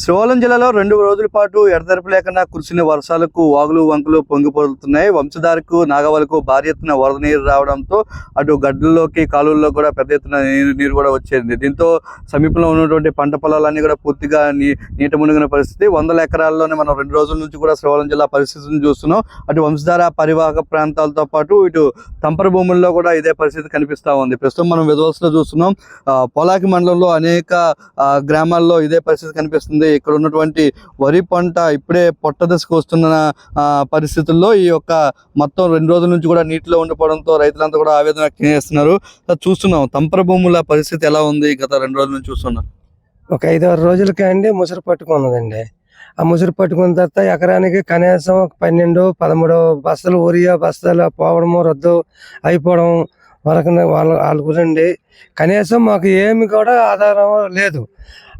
శ్రీకాకుళం జిల్లాలో రెండు రోజుల పాటు ఎడతెరపు లేకుండా కురిసిన వర్షాలకు వాగులు వంకలు పొంగిపోతున్నాయి. వంశధారకు నాగవలకు భారీ ఎత్తున వరద నీరు రావడంతో అటు గడ్డల్లోకి కాలువల్లో కూడా పెద్ద ఎత్తున నీరు నీరు కూడా వచ్చేది దీంతో సమీపంలో ఉన్నటువంటి పంట పొలాలన్నీ కూడా పూర్తిగా నీ నీట మునిగిన పరిస్థితి. వందల ఎకరాల్లోనే మనం రెండు రోజుల నుంచి కూడా శ్రీకాకుళం జిల్లా పరిస్థితిని చూస్తున్నాం. అటు వంశధార పరివాహక ప్రాంతాలతో పాటు ఇటు తంపర భూముల్లో కూడా ఇదే పరిస్థితి కనిపిస్తా ఉంది. ప్రస్తుతం మనం విజువల్స్లో చూస్తున్నాం. పొలాకి మండలంలో అనేక గ్రామాల్లో ఇదే పరిస్థితి కనిపిస్తుంది. ఇక్కడ ఉన్నటువంటి వరి పంట ఇప్పుడే పొట్ట దశకు వస్తున్న ఆ, పరిస్థితుల్లో ఈ యొక్క మొత్తం రెండు రోజుల నుంచి కూడా నీటిలో ఉండిపోవడంతో రైతులంతా కూడా ఆవేదన చేస్తున్నారు. చూస్తున్నాం. తంపర భూముల పరిస్థితి ఎలా ఉంది గత రెండు రోజుల నుంచి చూస్తున్నాం. ఒక ఐదు ఆరు రోజులకి అండి ముసురు పట్టుకున్నదండి. ఆ ముసురు పట్టుకున్న తర్వాత ఎకరానికి కనీసం ఒక పన్నెండు పదమూడు బస్తాలు ఊరియా బస్తాలు పోవడము రద్దు అయిపోవడం వరకు వాళ్ళ వాళ్ళ గురండి కనీసం మాకు ఏమి కూడా ఆధారం లేదు.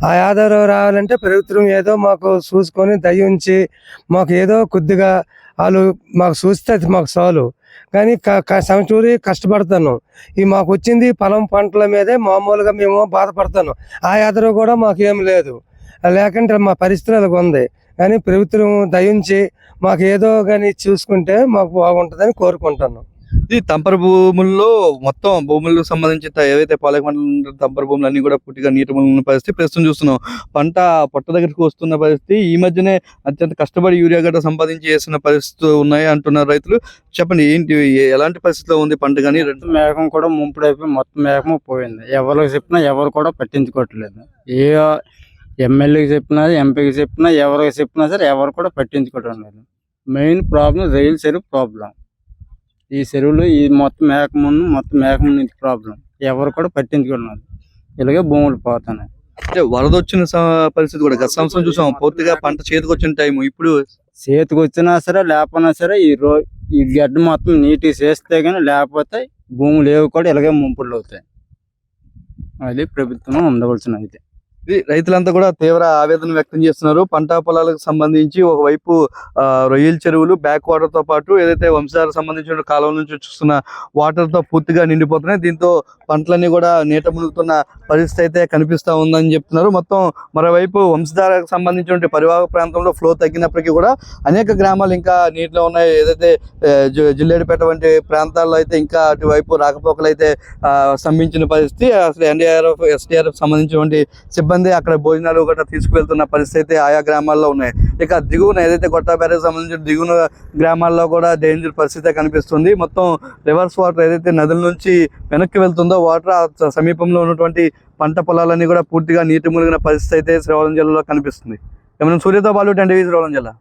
ఆ ఆధారం రావాలంటే ప్రభుత్వం ఏదో మాకు చూసుకొని దయ ఉంచి మాకు ఏదో కొద్దిగా వాళ్ళు మాకు చూస్తే అది మాకు చాలు. కానీ క- కష్టపడతాను ఈ మాకు వచ్చింది పొలం పంటల మీదే మామూలుగా మేము బాధపడతాను ఆ ఆధారం కూడా మాకు ఏం లేదు. లేకుంటే మా పరిస్థితి అలాగ ఉంది. కానీ ప్రభుత్వం దయించి మాకు ఏదో కానీ చూసుకుంటే మాకు బాగుంటుందని కోరుకుంటాను ఈ తంపర భూముల్లో మొత్తం భూములకు సంబంధించిన ఏవైతే పాలక మండలం తంపర భూములు అన్ని కూడా పూర్తిగా నీటి ఉన్న పరిస్థితి. ప్రస్తుతం చూస్తున్నాం పంట పొట్ట దగ్గరికి వస్తున్న పరిస్థితి. ఈ మధ్యనే అత్యంత కష్టపడి యూరియా గట్ట సంపాదించి చేసిన పరిస్థితులు ఉన్నాయి అంటున్నారు రైతులు. చెప్పండి ఏంటి ఎలాంటి పరిస్థితిలో ఉంది పంట కానీ? రెండు మేఘం కూడా ముంపుడైపోయి మొత్తం మేఘము పోయింది. ఎవరికి చెప్పినా ఎవరు కూడా పట్టించుకోవట్లేదు. ఏ ఎమ్మెల్యేకి చెప్పినా ఎంపీకి చెప్పినా ఎవరికి చెప్పినా సరే ఎవరు కూడా పట్టించుకోవడం లేదు. మెయిన్ ప్రాబ్లం రైలు చెరువు ప్రాబ్లం. ఈ చెరువులు ఈ మొత్తం మేకమున్న మొత్తం మేకమున్న ప్రాబ్లం ఎవరు కూడా పట్టించుకోవడం లేదు ఇలాగే భూములు పోతున్నాయి. అంటే వరద వచ్చిన పరిస్థితి కూడా గత సంవత్సరం చూసాం. పూర్తిగా పంట చేతికి వచ్చిన టైం ఇప్పుడు చేతికి వచ్చినా సరే లేకపోయినా సరే ఈ రో ఈ గడ్డ మొత్తం నీటికి చేస్తే కానీ లేకపోతే భూములు ఏవి కూడా ఇలాగే ముంపులు అవుతాయి. అది ప్రభుత్వం ఉండవలసిన అయితే ఇది. రైతులంతా కూడా తీవ్ర ఆవేదన వ్యక్తం చేస్తున్నారు. పంట పొలాలకు సంబంధించి ఒకవైపు రొయ్యల చెరువులు బ్యాక్ వాటర్తో పాటు ఏదైతే వంశధారకు సంబంధించిన కాలం నుంచి చూస్తున్న వాటర్తో పూర్తిగా నిండిపోతున్నాయి. దీంతో పంటలన్నీ కూడా నీట మునుగుతున్న పరిస్థితి అయితే కనిపిస్తా ఉందని చెప్తున్నారు. మొత్తం మరోవైపు వంశధారకు సంబంధించిన పరివాహక ప్రాంతంలో ఫ్లో తగ్గినప్పటికీ కూడా అనేక గ్రామాలు ఇంకా నీటిలో ఉన్నాయి. ఏదైతే జిల్లేడుపేట వంటి ప్రాంతాల్లో అయితే ఇంకా అటువైపు రాకపోకలు అయితే స్తంభించిన పరిస్థితి. అసలు ఎన్డీఆర్ఎఫ్ ఎస్డీఆర్ఎఫ్ సంబంధించినటువంటి సిబ్బంది అక్కడ భోజనాలు గట్రా తీసుకువెళ్తున్న పరిస్థితి అయితే ఆయా గ్రామాల్లో ఉన్నాయి. ఇక దిగువన ఏదైతే గొట్టా బ్యారేజ్ సంబంధించిన దిగువన గ్రామాల్లో కూడా డేంజర్ పరిస్థితి కనిపిస్తుంది. మొత్తం రివర్స్ వాటర్ ఏదైతే నదుల నుంచి వెనక్కి వెళ్తుందో వాటర్ సమీపంలో ఉన్నటువంటి పంట పొలాలన్నీ కూడా పూర్తిగా నీటి మునిగిన పరిస్థితి అయితే శ్రీకాకుళం జిల్లాలో కనిపిస్తుంది. ఏమైనా సూర్యతో పాలు టెన్ శ్రీకాకుళం జిల్లా?